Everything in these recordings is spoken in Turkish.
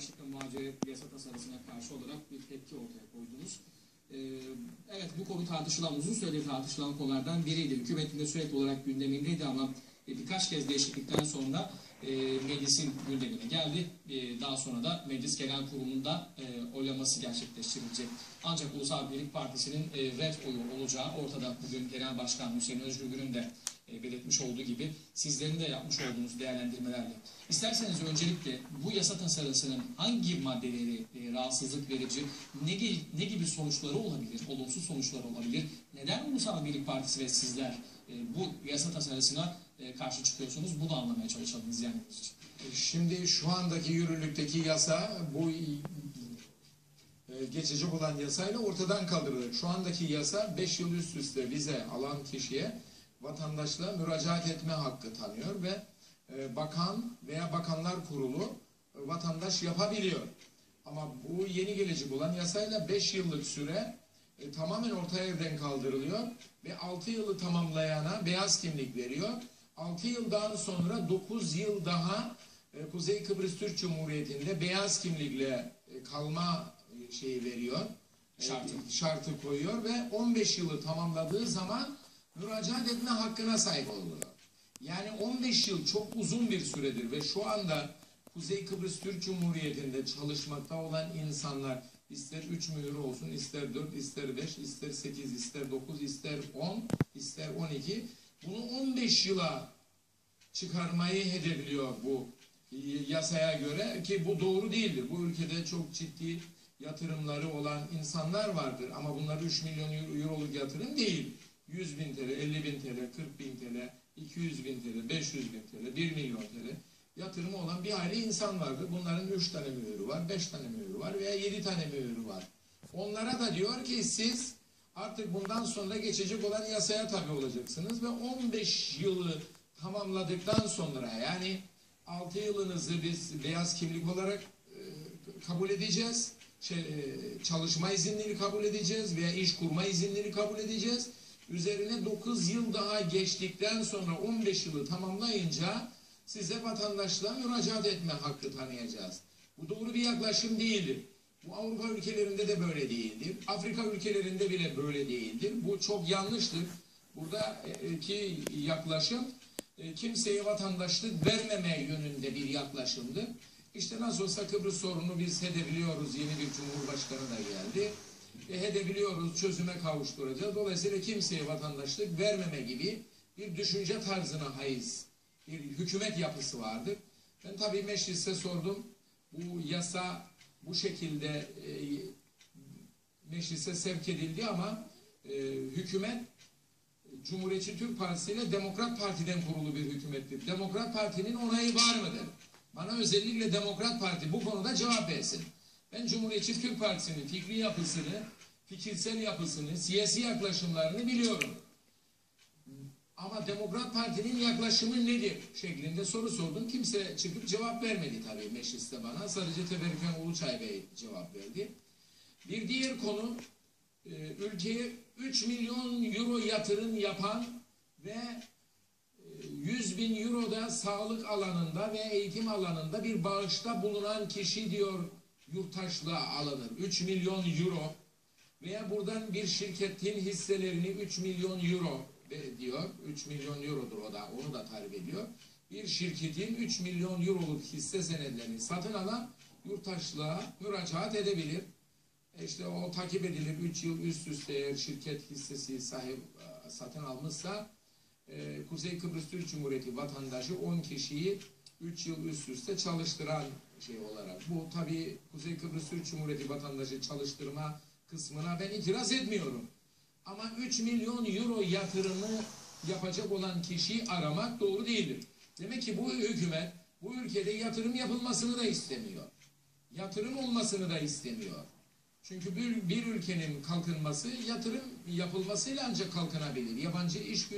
başlıklı muhacir yasa tasarısına karşı olarak bir tepki ortaya koydunuz. Ee, evet bu konu tartışılan, uzun süredir tartışılan konulardan biriydi. Hükümetin de sürekli olarak gündemindeydi ama e, birkaç kez değişiklikten sonra e, meclisin gündemine geldi. E, daha sonra da Meclis Genel Kurulu'nda e, oylaması gerçekleştirilecek. Ancak Ulusal Birlik Partisi'nin e, red oyu olacağı ortada. Bugün Genel Başkan Hüseyin Özgürgül'ün de belirtmiş olduğu gibi sizlerin de yapmış olduğunuz değerlendirmelerle. İsterseniz öncelikle bu yasa tasarısının hangi maddeleri e, rahatsızlık verici, ne, ne gibi sonuçları olabilir, olumsuz sonuçları olabilir? Neden Ulusal Birlik Partisi ve sizler e, bu yasa tasarısına e, karşı çıkıyorsunuz? Bunu anlamaya çalışalım izleyenlerimiz için. Şimdi şu andaki yürürlükteki yasa bu e, geçecek olan yasayla ortadan kaldırılır. Şu andaki yasa 5 yıl üst üste vize alan kişiye vatandaşlığa müracaat etme hakkı tanıyor ve e, bakan veya bakanlar kurulu e, vatandaş yapabiliyor. Ama bu yeni gelecek olan yasayla 5 yıllık süre e, tamamen orta yerden kaldırılıyor ve 6 yılı tamamlayana beyaz kimlik veriyor. 6 yıldan sonra 9 yıl daha e, Kuzey Kıbrıs Türk Cumhuriyeti'nde beyaz kimlikle e, kalma e, şeyi veriyor. E, Şartı. şartı koyuyor ve 15 yılı tamamladığı zaman müracaat etme hakkına sahip oluyor. Yani 15 yıl çok uzun bir süredir ve şu anda Kuzey Kıbrıs Türk Cumhuriyeti'nde çalışmakta olan insanlar ister 3 mühür olsun, ister 4, ister 5, ister 8, ister 9, ister 10, ister 12 bunu 15 yıla çıkarmayı hedefliyor bu yasaya göre ki bu doğru değildir. Bu ülkede çok ciddi yatırımları olan insanlar vardır ama bunlar 3 milyon euro- euroluk yatırım değil. 100 bin TL, 50 bin TL, 40 bin TL, 200 bin TL, 500 bin TL, 1 milyon TL yatırımı olan bir aile insan vardır. Bunların 3 tane mühürü var, 5 tane mühürü var veya 7 tane mühürü var. Onlara da diyor ki siz artık bundan sonra geçecek olan yasaya tabi olacaksınız ve 15 yılı tamamladıktan sonra yani 6 yılınızı biz beyaz kimlik olarak e, kabul edeceğiz. Şey, e, çalışma izinleri kabul edeceğiz veya iş kurma izinleri kabul edeceğiz. Üzerine 9 yıl daha geçtikten sonra 15 yılı tamamlayınca size vatandaşlığa müracaat etme hakkı tanıyacağız. Bu doğru bir yaklaşım değildir. Bu Avrupa ülkelerinde de böyle değildir. Afrika ülkelerinde bile böyle değildir. Bu çok yanlıştır. Buradaki yaklaşım e, kimseye vatandaşlık vermeme yönünde bir yaklaşımdır. İşte nasıl olsa Kıbrıs sorunu biz hedebiliyoruz. Yeni bir cumhurbaşkanı da geldi. E, hedebiliyoruz, çözüme kavuşturacağız. Dolayısıyla kimseye vatandaşlık vermeme gibi bir düşünce tarzına haiz bir hükümet yapısı vardır. Ben tabii mecliste sordum. Bu yasa bu şekilde e, meclise sevk edildi ama e, hükümet Cumhuriyetçi Türk Partisi ile Demokrat Parti'den kurulu bir hükümettir. Demokrat Parti'nin onayı var mıdır? Bana özellikle Demokrat Parti bu konuda cevap versin. Ben Cumhuriyetçi Türk Partisi'nin fikri yapısını, fikirsel yapısını, siyasi yaklaşımlarını biliyorum. Ama Demokrat Parti'nin yaklaşımı nedir şeklinde soru sordum. Kimse çıkıp cevap vermedi tabii mecliste bana. Sadece Teberrüken Uluçay Bey cevap verdi. Bir diğer konu e, ülkeye 3 milyon euro yatırım yapan ve e, 100 bin euro da sağlık alanında ve eğitim alanında bir bağışta bulunan kişi diyor yurttaşlığa alınır. 3 milyon euro veya buradan bir şirketin hisselerini 3 milyon euro diyor. 3 milyon eurodur o da onu da tarif ediyor. Bir şirketin 3 milyon euroluk hisse senedlerini satın alan yurttaşlığa müracaat edebilir. E İşte o takip edilir. 3 yıl üst üste eğer şirket hissesi sahip e, satın almışsa e, Kuzey Kıbrıs Türk Cumhuriyeti vatandaşı 10 kişiyi 3 yıl üst üste çalıştıran şey olarak. Bu tabii Kuzey Kıbrıs Türk Cumhuriyeti vatandaşı çalıştırma kısmına ben itiraz etmiyorum. Ama 3 milyon euro yatırımı yapacak olan kişiyi aramak doğru değildir. Demek ki bu hükümet bu ülkede yatırım yapılmasını da istemiyor. Yatırım olmasını da istemiyor. Çünkü bir, bir ülkenin kalkınması yatırım yapılmasıyla ancak kalkınabilir. Yabancı iş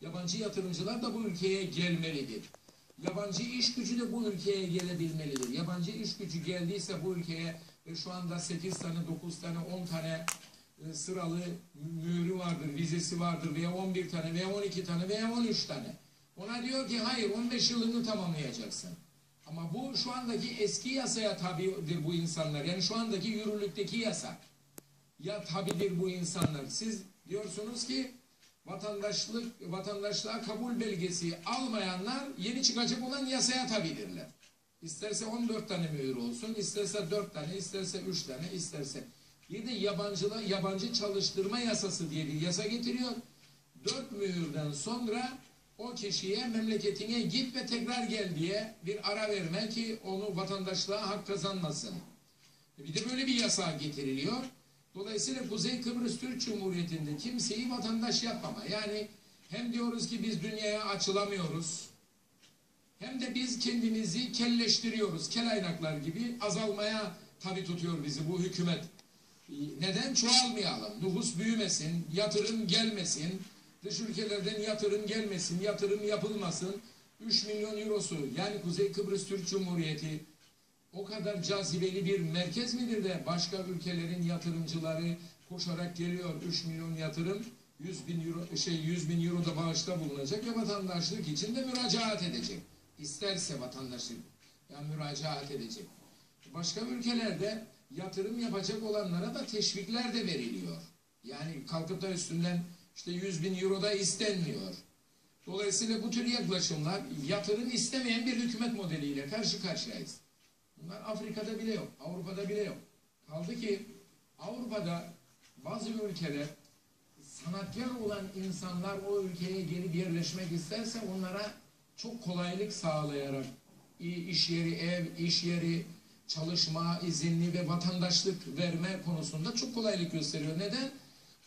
yabancı yatırımcılar da bu ülkeye gelmelidir. Yabancı iş gücü de bu ülkeye gelebilmelidir. Yabancı iş gücü geldiyse bu ülkeye ve şu anda 8 tane, 9 tane, 10 tane e, sıralı mührü vardır, vizesi vardır veya 11 tane veya 12 tane veya 13 tane. Ona diyor ki hayır 15 yılını tamamlayacaksın. Ama bu şu andaki eski yasaya tabidir bu insanlar. Yani şu andaki yürürlükteki yasa. Ya tabidir bu insanlar. Siz diyorsunuz ki vatandaşlık vatandaşlığa kabul belgesi almayanlar yeni çıkacak olan yasaya tabidirler. İsterse 14 tane mühür olsun, isterse 4 tane, isterse 3 tane, isterse. Bir de yabancıla yabancı çalıştırma yasası diye bir yasa getiriyor. 4 mühürden sonra o kişiye memleketine git ve tekrar gel diye bir ara verme ki onu vatandaşlığa hak kazanmasın. Bir de böyle bir yasa getiriliyor. Dolayısıyla Kuzey Kıbrıs Türk Cumhuriyeti'nde kimseyi vatandaş yapmama. Yani hem diyoruz ki biz dünyaya açılamıyoruz. Hem de biz kendimizi kelleştiriyoruz. Kel aynaklar gibi azalmaya tabi tutuyor bizi bu hükümet. Neden? Çoğalmayalım. Nüfus büyümesin, yatırım gelmesin, dış ülkelerden yatırım gelmesin, yatırım yapılmasın. 3 milyon eurosu yani Kuzey Kıbrıs Türk Cumhuriyeti o kadar cazibeli bir merkez midir de başka ülkelerin yatırımcıları koşarak geliyor 3 milyon yatırım 100 bin euro şey 100 bin euro da bağışta bulunacak ve vatandaşlık için de müracaat edecek. İsterse vatandaşlık yani müracaat edecek. Başka ülkelerde yatırım yapacak olanlara da teşvikler de veriliyor. Yani kalkıp da üstünden işte 100 bin euro da istenmiyor. Dolayısıyla bu tür yaklaşımlar yatırım istemeyen bir hükümet modeliyle karşı karşıyayız. Bunlar Afrika'da bile yok, Avrupa'da bile yok. Kaldı ki Avrupa'da bazı ülkeler sanatkar olan insanlar o ülkeye gelip yerleşmek isterse onlara çok kolaylık sağlayarak iş yeri, ev, iş yeri, çalışma izinli ve vatandaşlık verme konusunda çok kolaylık gösteriyor. Neden?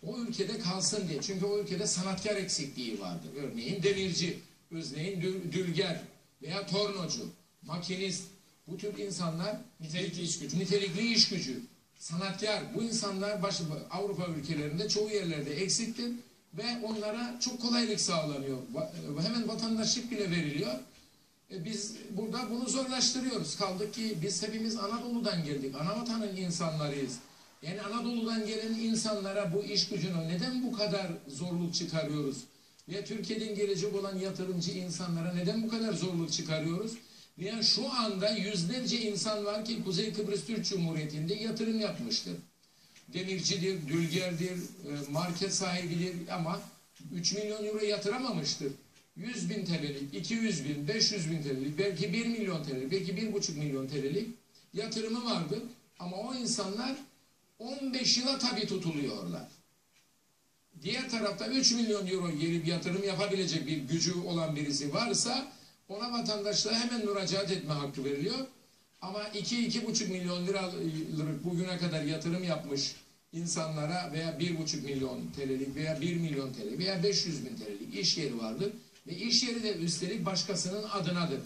O ülkede kalsın diye. Çünkü o ülkede sanatkar eksikliği vardır. Örneğin demirci, örneğin dülger veya tornocu, makinist, bu tür insanlar Nitelikli iş gücü. nitelikli iş gücü, sanatkar. Bu insanlar başı, Avrupa ülkelerinde çoğu yerlerde eksiktir ve onlara çok kolaylık sağlanıyor. Va- Hemen vatandaşlık bile veriliyor. E biz burada bunu zorlaştırıyoruz. Kaldık ki biz hepimiz Anadolu'dan geldik. Ana vatanın insanlarıyız. Yani Anadolu'dan gelen insanlara bu iş gücünü neden bu kadar zorluk çıkarıyoruz? Veya Türkiye'den gelecek olan yatırımcı insanlara neden bu kadar zorluk çıkarıyoruz? Veya şu anda yüzlerce insan var ki Kuzey Kıbrıs Türk Cumhuriyeti'nde yatırım yapmıştır. Demircidir, dülgerdir, e, market sahibidir ama 3 milyon euro yatıramamıştır. 100 bin TL'lik, 200 bin, 500 bin TL'lik, belki 1 milyon TL'lik, belki 1,5 milyon TL'lik yatırımı vardı. Ama o insanlar 15 yıla tabi tutuluyorlar. Diğer tarafta 3 milyon euro gelip yatırım yapabilecek bir gücü olan birisi varsa ona vatandaşlığa hemen müracaat etme hakkı veriliyor. Ama 2-2,5 milyon liralık bugüne kadar yatırım yapmış insanlara veya 1,5 milyon TL'lik veya 1 milyon TL veya 500 bin TL'lik iş yeri vardır. Ve iş yeri de üstelik başkasının adınadır.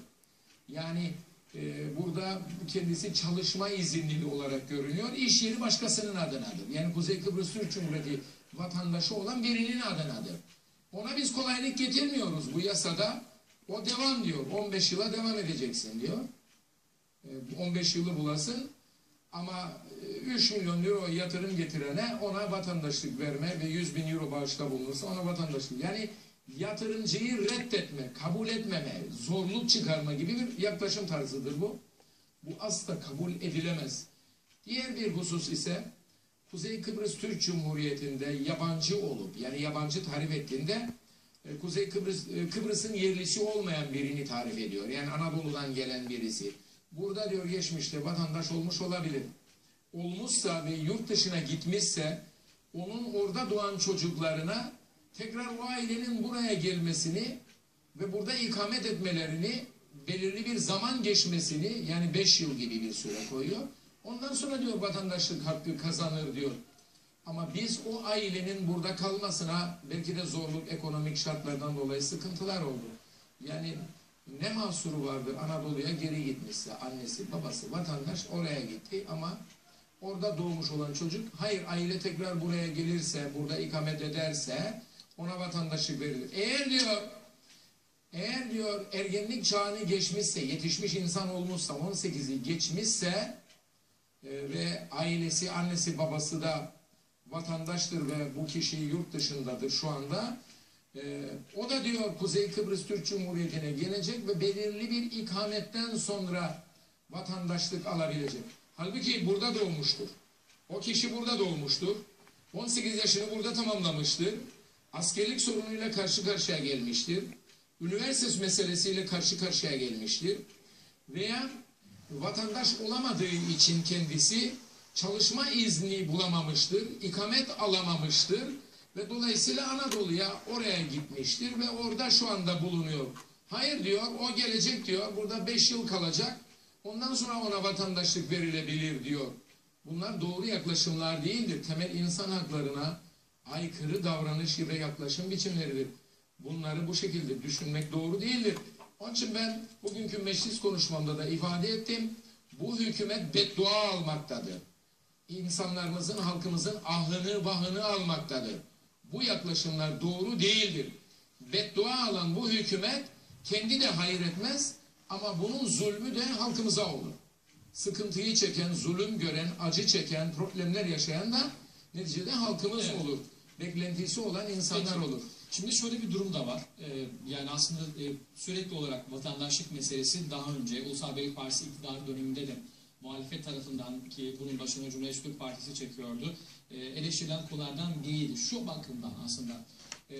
Yani e, burada kendisi çalışma izinli olarak görünüyor. İş yeri başkasının adınadır. Yani Kuzey Kıbrıs Türk Cumhuriyeti vatandaşı olan birinin adınadır. Ona biz kolaylık getirmiyoruz bu yasada. O devam diyor. 15 yıla devam edeceksin diyor. E, 15 yılı bulasın. Ama e, 3 milyon euro yatırım getirene ona vatandaşlık verme ve 100 bin euro bağışta bulunursa ona vatandaşlık. Yani yatırımcıyı reddetme, kabul etmeme, zorluk çıkarma gibi bir yaklaşım tarzıdır bu. Bu asla kabul edilemez. Diğer bir husus ise Kuzey Kıbrıs Türk Cumhuriyeti'nde yabancı olup yani yabancı tarif ettiğinde e, Kuzey Kıbrıs e, Kıbrıs'ın yerlisi olmayan birini tarif ediyor. Yani Anadolu'dan gelen birisi. Burada diyor geçmişte vatandaş olmuş olabilir. Olmuşsa ve yurt dışına gitmişse onun orada doğan çocuklarına tekrar o ailenin buraya gelmesini ve burada ikamet etmelerini belirli bir zaman geçmesini yani 5 yıl gibi bir süre koyuyor. Ondan sonra diyor vatandaşlık hakkı kazanır diyor. Ama biz o ailenin burada kalmasına belki de zorluk ekonomik şartlardan dolayı sıkıntılar oldu. Yani ne mahsuru vardır Anadolu'ya geri gitmişse annesi babası vatandaş oraya gitti ama orada doğmuş olan çocuk hayır aile tekrar buraya gelirse burada ikamet ederse ona vatandaşlık verilir. Eğer diyor eğer diyor ergenlik çağını geçmişse yetişmiş insan olmuşsa 18'i geçmişse e, ve ailesi annesi babası da vatandaştır ve bu kişi yurt dışındadır şu anda Ee, o da diyor Kuzey Kıbrıs Türk Cumhuriyeti'ne gelecek ve belirli bir ikametten sonra vatandaşlık alabilecek. Halbuki burada doğmuştur. O kişi burada doğmuştur. 18 yaşını burada tamamlamıştır. Askerlik sorunuyla karşı karşıya gelmiştir. Üniversite meselesiyle karşı karşıya gelmiştir. Veya vatandaş olamadığı için kendisi çalışma izni bulamamıştır, ikamet alamamıştır ve dolayısıyla Anadolu'ya oraya gitmiştir ve orada şu anda bulunuyor. Hayır diyor, o gelecek diyor, burada 5 yıl kalacak, ondan sonra ona vatandaşlık verilebilir diyor. Bunlar doğru yaklaşımlar değildir. Temel insan haklarına aykırı davranış ve yaklaşım biçimleridir. Bunları bu şekilde düşünmek doğru değildir. Onun için ben bugünkü meclis konuşmamda da ifade ettim. Bu hükümet beddua almaktadır. İnsanlarımızın, halkımızın ahını, vahını almaktadır. Bu yaklaşımlar doğru değildir. Beddua alan bu hükümet kendi de hayır etmez ama bunun zulmü de halkımıza olur. Sıkıntıyı çeken, zulüm gören, acı çeken, problemler yaşayan da neticede halkımız Evet. olur. Beklentisi olan insanlar Peki. olur. Şimdi şöyle bir durum da var. Ee, yani aslında e, sürekli olarak vatandaşlık meselesi daha önce Ulusal Birlik Partisi iktidar döneminde de muhalefet tarafından ki bunun başına Cumhuriyet Partisi çekiyordu. E, eleştirilen konulardan biriydi. Şu bakımdan aslında e,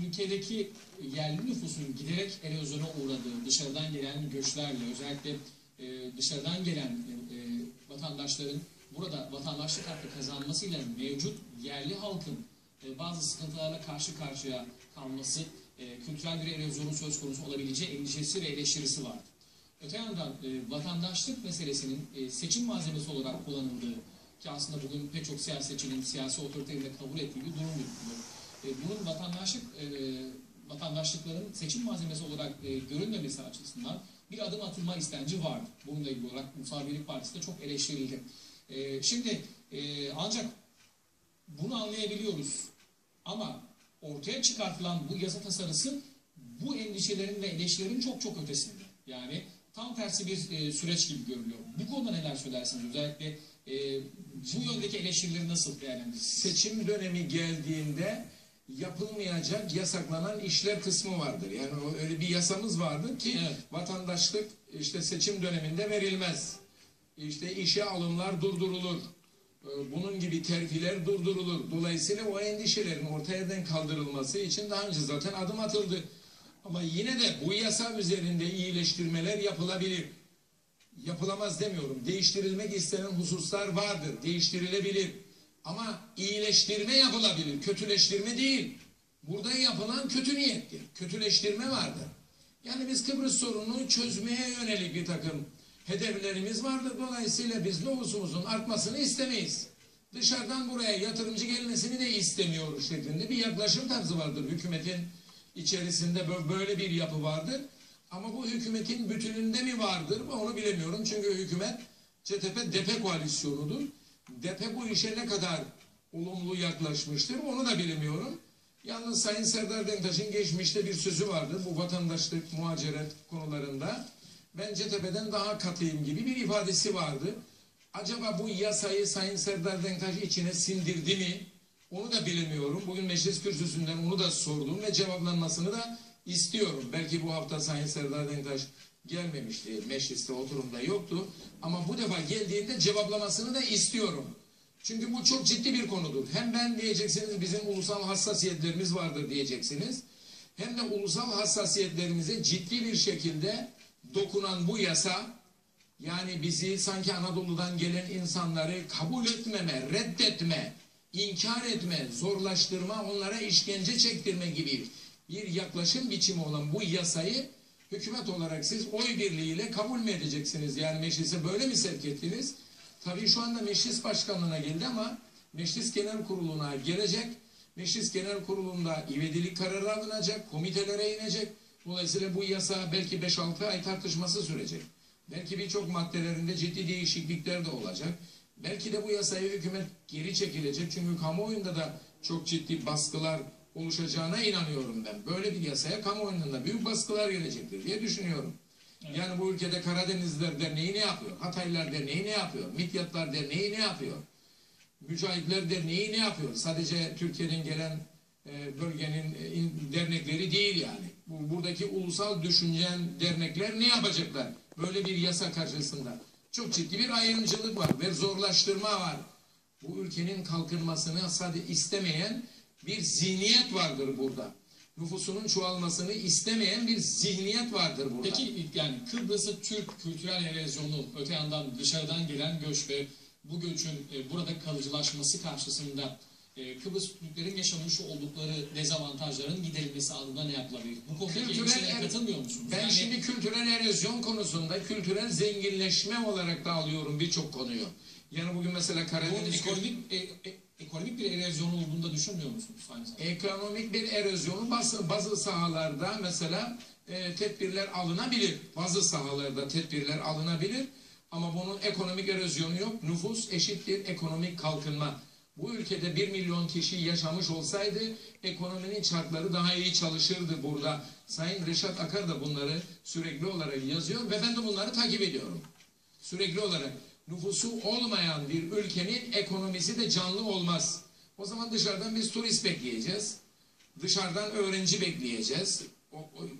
ülkedeki yerli nüfusun giderek erozyona uğradığı, dışarıdan gelen göçlerle özellikle e, dışarıdan gelen vatandaşların burada vatandaşlık hakkı kazanmasıyla mevcut yerli halkın bazı sıkıntılarla karşı karşıya kalması, kültürel bir erozyonun söz konusu olabileceği endişesi ve eleştirisi vardı. Öte yandan e, vatandaşlık meselesinin e, seçim malzemesi olarak kullanıldığı ki aslında bugün pek çok siyasetçinin siyasi otoritenin de kabul ettiği bir durum bu. E, bunun vatandaşlık e, vatandaşlıkların seçim malzemesi olarak e, görülmemesi açısından bir adım atılma istenci vardı. Bununla ilgili olarak Ulusal Birlik Partisi de çok eleştirildi. E, şimdi e, ancak bunu anlayabiliyoruz. Ama ortaya çıkartılan bu yasa tasarısı bu endişelerin ve eleştirilerin çok çok ötesinde. Yani tam tersi bir e, süreç gibi görülüyor. Bu konuda neler söylersiniz? Özellikle e, bu yöndeki eleştirileri nasıl değerlendirirsiniz? seçim dönemi geldiğinde yapılmayacak yasaklanan işler kısmı vardır. Yani öyle bir yasamız vardır ki Evet. vatandaşlık işte seçim döneminde verilmez. İşte işe alımlar durdurulur. Ee, Bunun gibi terfiler durdurulur. Dolayısıyla o endişelerin ortadan kaldırılması için daha önce zaten adım atıldı. Ama yine de bu yasa üzerinde iyileştirmeler yapılabilir yapılamaz demiyorum. Değiştirilmek istenen hususlar vardır. Değiştirilebilir. Ama iyileştirme yapılabilir. Kötüleştirme değil. Burada yapılan kötü niyettir. Kötüleştirme vardır. Yani biz Kıbrıs sorununu çözmeye yönelik bir takım hedeflerimiz vardır. Dolayısıyla biz nüfusumuzun artmasını istemeyiz. Dışarıdan buraya yatırımcı gelmesini de istemiyoruz şeklinde bir yaklaşım tarzı vardır. Hükümetin içerisinde bö- böyle bir yapı vardır. Ama bu hükümetin bütününde mi vardır onu bilemiyorum. Çünkü hükümet CTP DP koalisyonudur. DP bu işe ne kadar olumlu yaklaşmıştır onu da bilemiyorum. Yalnız Sayın Serdar Denktaş'ın geçmişte bir sözü vardı bu vatandaşlık, muhaciret konularında. Ben CTP'den daha katıyım gibi bir ifadesi vardı. Acaba bu yasayı Sayın Serdar Denktaş içine sindirdi mi? Onu da bilemiyorum. Bugün meclis kürsüsünden onu da sordum ve cevaplanmasını da istiyorum. Belki bu hafta Sayın Serdar Denktaş gelmemişti. Mecliste oturumda yoktu. Ama bu defa geldiğinde cevaplamasını da istiyorum. Çünkü bu çok ciddi bir konudur. Hem ben diyeceksiniz bizim ulusal hassasiyetlerimiz vardır diyeceksiniz. Hem de ulusal hassasiyetlerimize ciddi bir şekilde dokunan bu yasa yani bizi sanki Anadolu'dan gelen insanları kabul etmeme, reddetme, inkar etme, zorlaştırma, onlara işkence çektirme gibi bir yaklaşım biçimi olan bu yasayı hükümet olarak siz oy birliğiyle kabul mü edeceksiniz? Yani meclise böyle mi sevk ettiniz? Tabii şu anda meclis başkanlığına geldi ama meclis genel kuruluna gelecek. Meclis genel kurulunda ivedilik kararı alınacak, komitelere inecek. Dolayısıyla bu yasa belki 5-6 ay tartışması sürecek. Belki birçok maddelerinde ciddi değişiklikler de olacak. Belki de bu yasayı hükümet geri çekilecek. Çünkü kamuoyunda da çok ciddi baskılar oluşacağına inanıyorum ben. Böyle bir yasaya kamuoyundan da büyük baskılar gelecektir diye düşünüyorum. Yani bu ülkede Karadenizler Derneği ne yapıyor? Hataylılar Derneği ne yapıyor? Midyatlar Derneği ne yapıyor? Mücahitler Derneği ne yapıyor? Sadece Türkiye'den gelen e, bölgenin e, dernekleri değil yani. Bu, buradaki ulusal düşünen dernekler ne yapacaklar? Böyle bir yasa karşısında. Çok ciddi bir ayrımcılık var ve zorlaştırma var. Bu ülkenin kalkınmasını sadece istemeyen bir zihniyet vardır burada. Nüfusunun çoğalmasını istemeyen bir zihniyet vardır burada. Peki yani Kıbrıs'ı Türk kültürel erozyonu, öte yandan dışarıdan gelen göç ve bu göçün e, burada kalıcılaşması karşısında e, Kıbrıs Türklerin yaşamış oldukları dezavantajların giderilmesi adına ne yapılabilir? Bu konudaki endişelere er- katılmıyor musunuz? Ben Yani şimdi kültürel erozyon konusunda kültürel zenginleşme olarak da alıyorum birçok konuyu. Yani bugün mesela bu Karadeniz ekonomik, e, e, ekonomik bir erozyon olduğunu da düşünmüyor musunuz aynı zamanda? ekonomik bir erozyonu bazı, bazı sahalarda mesela e, tedbirler alınabilir. Bazı sahalarda tedbirler alınabilir. Ama bunun ekonomik erozyonu yok. Nüfus eşittir ekonomik kalkınma. Bu ülkede 1 milyon kişi yaşamış olsaydı ekonominin çarkları daha iyi çalışırdı burada. Sayın Reşat Akar da bunları sürekli olarak yazıyor ve ben de bunları takip ediyorum. Sürekli olarak nüfusu olmayan bir ülkenin ekonomisi de canlı olmaz. O zaman dışarıdan biz turist bekleyeceğiz. Dışarıdan öğrenci bekleyeceğiz.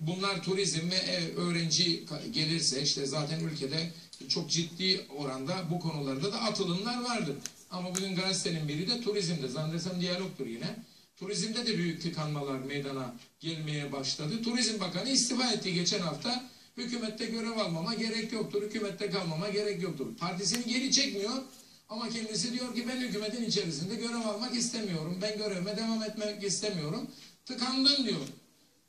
Bunlar turizm ve e, öğrenci gelirse işte zaten ülkede çok ciddi oranda bu konularda da atılımlar vardır. Ama bugün gazetenin biri de turizmde. Zannedersem diyalogtur yine. Turizmde de büyük tıkanmalar meydana gelmeye başladı. Turizm Bakanı istifa etti geçen hafta. Hükümette görev almama gerek yoktur. Hükümette kalmama gerek yoktur. Partisini geri çekmiyor. Ama kendisi diyor ki ben hükümetin içerisinde görev almak istemiyorum. Ben görevime devam etmek istemiyorum. Tıkandım diyor.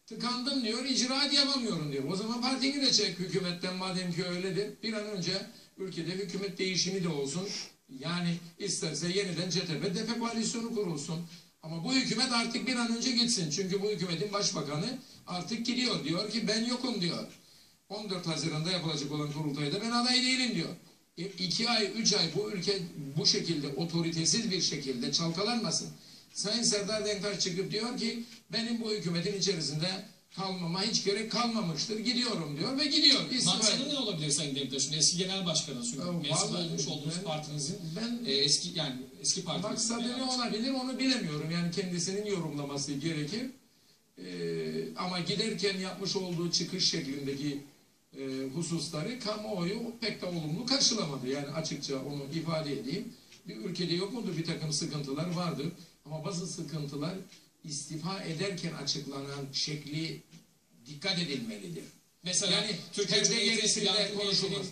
Tıkandım diyor, icraat yapamıyorum diyor. O zaman partini de hükümetten madem ki öyledir. Bir an önce ülkede hükümet değişimi de olsun. Yani isterse yeniden CTP, DP koalisyonu kurulsun. Ama bu hükümet artık bir an önce gitsin. Çünkü bu hükümetin başbakanı artık gidiyor. Diyor ki ben yokum diyor. 14 Haziran'da yapılacak olan kurultayda ben aday değilim diyor. E, iki ay, üç ay bu ülke bu şekilde otoritesiz bir şekilde çalkalanmasın. Sayın Serdar Denktaş çıkıp diyor ki benim bu hükümetin içerisinde kalmama hiç gerek kalmamıştır. Gidiyorum diyor ve gidiyor. Maksadı ne olabilir Sayın Denktaş'ın? Eski genel başkanı, vallahi olmuş olduğunuz ben- partinizin Ben e, eski yani eski partinizin. Maksadı ne olabilir onu bilemiyorum. Yani kendisinin yorumlaması gerekir. Ee, ama giderken yapmış olduğu çıkış şeklindeki e, hususları kamuoyu pek de olumlu karşılamadı. Yani açıkça onu ifade edeyim. Bir ülkede yok mudur bir takım sıkıntılar vardır. Ama bazı sıkıntılar istifa ederken açıklanan şekli dikkat edilmelidir. Mesela Yani Türkiye Cumhuriyeti konuşulmaz.